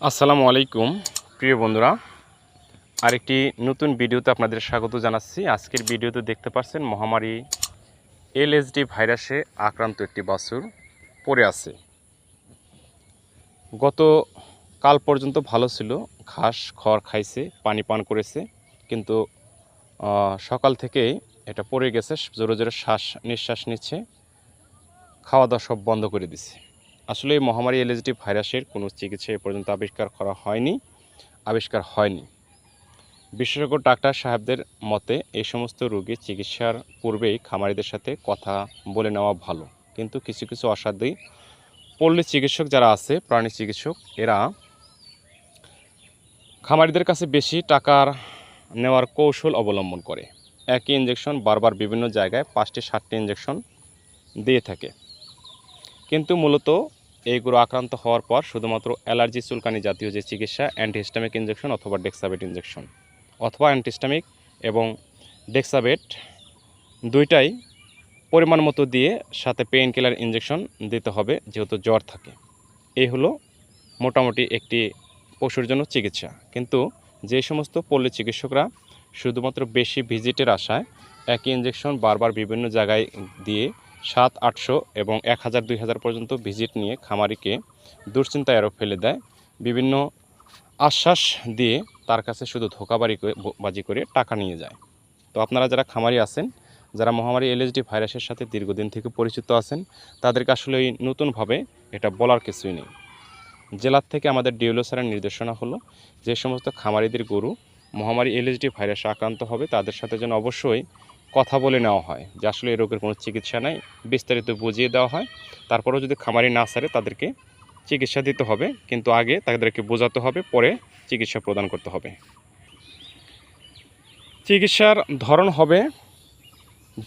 আসসালামু আলাইকুম। প্রিয় বন্ধুরা, আরেকটি নতুন ভিডিওতে আপনাদের স্বাগত জানাচ্ছি। আজকের ভিডিওতে দেখতে পাচ্ছেন মহামারী এলএসডি ভাইরাসে আক্রান্ত একটি বাছুর পড়ে আছে। গত কাল পর্যন্ত ভালো ছিল, ঘাস, খড় খাইছে, পানি পান করেছে, কিন্তু সকাল থেকেই এটা পড়ে গেছে, জোরে জোরে শ্বাস নিঃশ্বাস নিচ্ছে খাওয়া দাওয়া সব বন্ধ করে দিছে। আসলে মহামারী এলএসডি ভাইরাসের কোনো চিকিৎসা এ পর্যন্ত আবিষ্কার করা হয়নি, আবিষ্কার হয়নি। বিশেষজ্ঞ ডাক্তার সাহেবদের মতে, এই সমস্ত রোগী চিকিৎসার পূর্বেই খামারিদের সাথে কথা বলে নেওয়া ভালো। কিন্তু কিছু কিছু অসাধ্যই পল্লী চিকিৎসক যারা আছে, প্রাণী চিকিৎসক, এরা খামারিদের কাছে বেশি টাকার নেওয়ার কৌশল অবলম্বন করে। একই ইঞ্জেকশন বারবার বিভিন্ন জায়গায় পাঁচটি, সাতটি ইঞ্জেকশন দিয়ে থাকে। কিন্তু মূলত এইগুলো আক্রান্ত হওয়ার পর শুধুমাত্র অ্যালার্জি চুলকানি জাতীয় যে চিকিৎসা অ্যান্টিহিস্টামিক ইঞ্জেকশন অথবা ডেক্সাবেট ইঞ্জেকশন অথবা অ্যান্টিহিস্টামিক এবং ডেক্সাবেট দুইটাই পরিমাণ মতো দিয়ে সাথে পেইন কিলার ইঞ্জেকশন দিতে হবে যেহেতু জ্বর থাকে। এই হলো মোটামুটি একটি পশুর জন্য চিকিৎসা। কিন্তু যে সমস্ত পল্লী চিকিৎসকরা শুধুমাত্র বেশি ভিজিটের আশায় একই ইঞ্জেকশন বারবার বিভিন্ন জায়গায় দিয়ে সাত আটশো এবং এক হাজার দুই হাজার পর্যন্ত ভিজিট নিয়ে খামারিকে দুশ্চিন্তায় আরও ফেলে দেয়। বিভিন্ন আশ্বাস দিয়ে তার কাছে শুধু ধোকাবাড়ি বাজি করে টাকা নিয়ে যায়। তো আপনারা যারা খামারি আছেন, যারা মহামারী এলএসডি ভাইরাসের সাথে দীর্ঘদিন থেকে পরিচিত আছেন, তাদেরকে আসলে এই নতুনভাবে এটা বলার কিছুই নেই। জেলার থেকে আমাদের ডিওলো স্যারের নির্দেশনা হলো, যে সমস্ত খামারিদের গরু মহামারী এলএসডি ভাইরাসে আক্রান্ত হবে, তাদের সাথে যেন অবশ্যই কথা বলে নেওয়া হয় যে আসলে এই রোগের কোনো চিকিৎসা নাই, বিস্তারিত বুঝিয়ে দেওয়া হয়। তারপরেও যদি খামারি না সারে তাদেরকে চিকিৎসা দিতে হবে, কিন্তু আগে তাদেরকে বোঝাতে হবে, পরে চিকিৎসা প্রদান করতে হবে। চিকিৎসার ধরন হবে,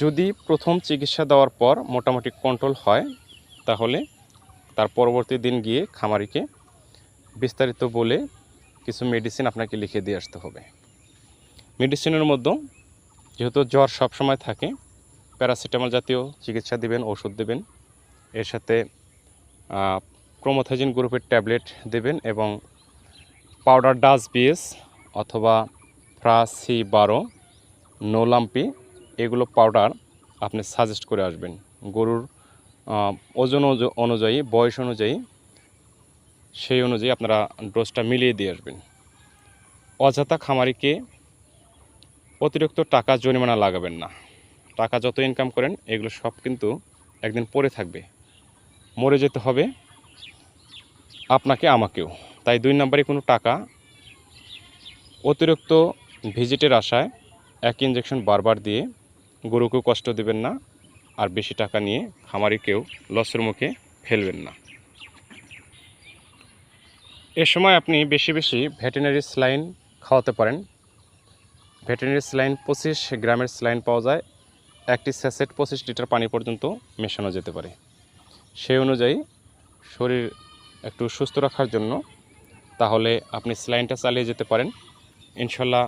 যদি প্রথম চিকিৎসা দেওয়ার পর মোটামুটি কন্ট্রোল হয়, তাহলে তার পরবর্তী দিন গিয়ে খামারিকে বিস্তারিত বলে কিছু মেডিসিন আপনাকে লিখে দিয়ে আসতে হবে। মেডিসিনের মধ্যে যেহেতু জ্বর সবসময় থাকে, প্যারাসিটামল জাতীয় চিকিৎসা দিবেন, ওষুধ দেবেন। এর সাথে ক্রোমোথাজিন গ্রুপের ট্যাবলেট দেবেন এবং পাউডার ডাস বিএস অথবা ফ্রাসি বারো নোলাম্পি, এগুলো পাউডার আপনি সাজেস্ট করে আসবেন। গরুর ওজন অনুয- অনুযায়ী, বয়স অনুযায়ী, সেই অনুযায়ী আপনারা ডোজটা মিলিয়ে দিয়ে আসবেন। অযথা খামারিকে অতিরিক্ত টাকা জরিমানা লাগাবেন না। টাকা যত ইনকাম করেন, এগুলো সব কিন্তু একদিন পড়ে থাকবে। মরে যেতে হবে আপনাকে, আমাকেও। তাই দুই নম্বরে কোনো টাকা অতিরিক্ত ভিজিটের আশায় এক ইঞ্জেকশন বারবার দিয়ে গরুকেও কষ্ট দেবেন না আর বেশি টাকা নিয়ে খামারিকেও লসের মুখে ফেলবেন না। এ সময় আপনি বেশি বেশি ভেটেনারি স্লাইন খাওয়াতে পারেন। ভেটেনারি স্লাইন পঁচিশ, গ্রামের স্লাইন পাওয়া যায়। একটি স্যাসেট পঁচিশ লিটার পানি পর্যন্ত মেশানো যেতে পারে। সেই অনুযায়ী শরীর একটু সুস্থ রাখার জন্য তাহলে আপনি স্লাইনটা চালিয়ে যেতে পারেন। ইনশাল্লাহ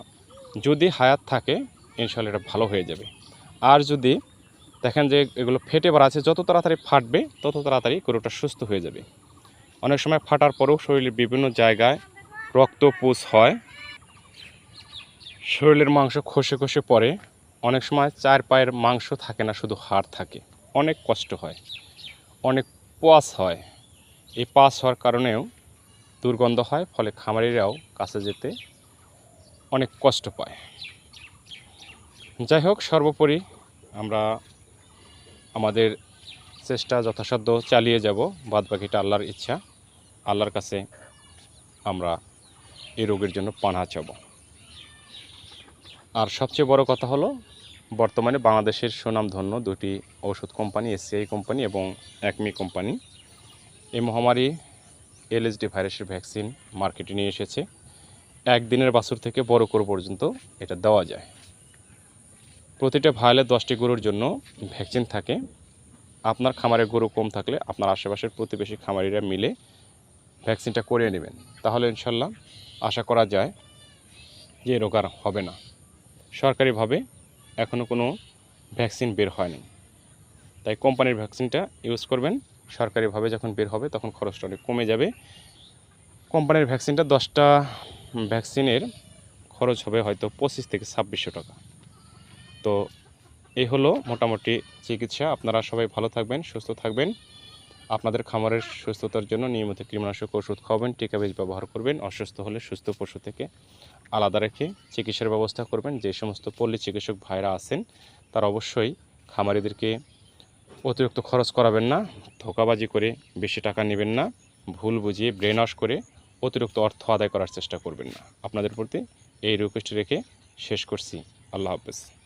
যদি হায়াত থাকে, ইনশাল্লাহ এটা ভালো হয়ে যাবে। আর যদি দেখেন যে এগুলো ফেটে বার আছে, যত তাড়াতাড়ি ফাটবে, তত তাড়াতাড়ি গরুটা সুস্থ হয়ে যাবে। অনেক সময় ফাটার পরেও শরীরের বিভিন্ন জায়গায় রক্ত পুষ হয়। শরীরের মাংস খসে খসে পড়ে। অনেক সময় চার পায়ের মাংস থাকে না, শুধু হাড় থাকে। অনেক কষ্ট হয়, অনেক পোয়াস হয়। এই পাস হওয়ার কারণেও দুর্গন্ধ হয়, ফলে খামারিরাও কাছে যেতে অনেক কষ্ট পায়। যাই হোক, সর্বোপরি আমরা আমাদের চেষ্টা যথাসাধ্য চালিয়ে যাব। বাদ বাকিটা আল্লাহর ইচ্ছা, আল্লাহর কাছে আমরা এই রোগের জন্য পানা চাব। আর সবচেয়ে বড় কথা হলো, বর্তমানে বাংলাদেশের সুনামধন্য দুটি ওষুধ কোম্পানি এসিআই কোম্পানি এবং একমি কোম্পানি। এই মহামারী এলএসডি ভাইরাসের ভ্যাকসিন মার্কেটে নিয়ে এসেছে। একদিনের বাছুর থেকে বড় গরু পর্যন্ত এটা দেওয়া যায়। প্রতিটা ভাইলে দশটি গরুর জন্য ভ্যাকসিন থাকে। আপনার খামারে গরু কম থাকলে আপনার আশেপাশের প্রতিবেশী খামারিরা মিলে ভ্যাকসিনটা করিয়ে নেবেন। তাহলে ইনশাল্লাহ আশা করা যায় যে রোগ আর হবে না। সরকারিভাবে এখনও কোনো ভ্যাকসিন বের হয়নি। তাই কোম্পানির ভ্যাকসিনটা ইউজ করবেন। সরকারিভাবে যখন বের হবে তখন খরচটা অনেক কমে যাবে। কোম্পানির ভ্যাকসিনটা দশটা ভ্যাকসিনের খরচ হবে হয়তো পঁচিশ থেকে ছাব্বিশশো টাকা। তো এই হলো মোটামুটি চিকিৎসা। আপনারা সবাই ভালো থাকবেন, সুস্থ থাকবেন। আপনাদের খামারের সুস্থতার জন্য নিয়মিত কীটনাশক ওষুধ খাওয়াবেন, টিকা বীজ ব্যবহার করবেন, অসুস্থ হলে সুস্থ পশু থেকে আলাদা রেখে চিকিৎসার ব্যবস্থা করবেন। যে সমস্ত পল্লী চিকিৎসক ভাইরা আছেন, তারা অবশ্যই খামারিদেরকে অতিরিক্ত খরচ করাবেন না, ধোকাবাজি করে বেশি টাকা নেবেন না, ভুল বুঝিয়ে ব্রেন ওয়াশ করে অতিরিক্ত অর্থ আদায় করার চেষ্টা করবেন না। আপনাদের প্রতি এই রিকোয়েস্ট রেখে শেষ করছি। আল্লাহ হাফেজ।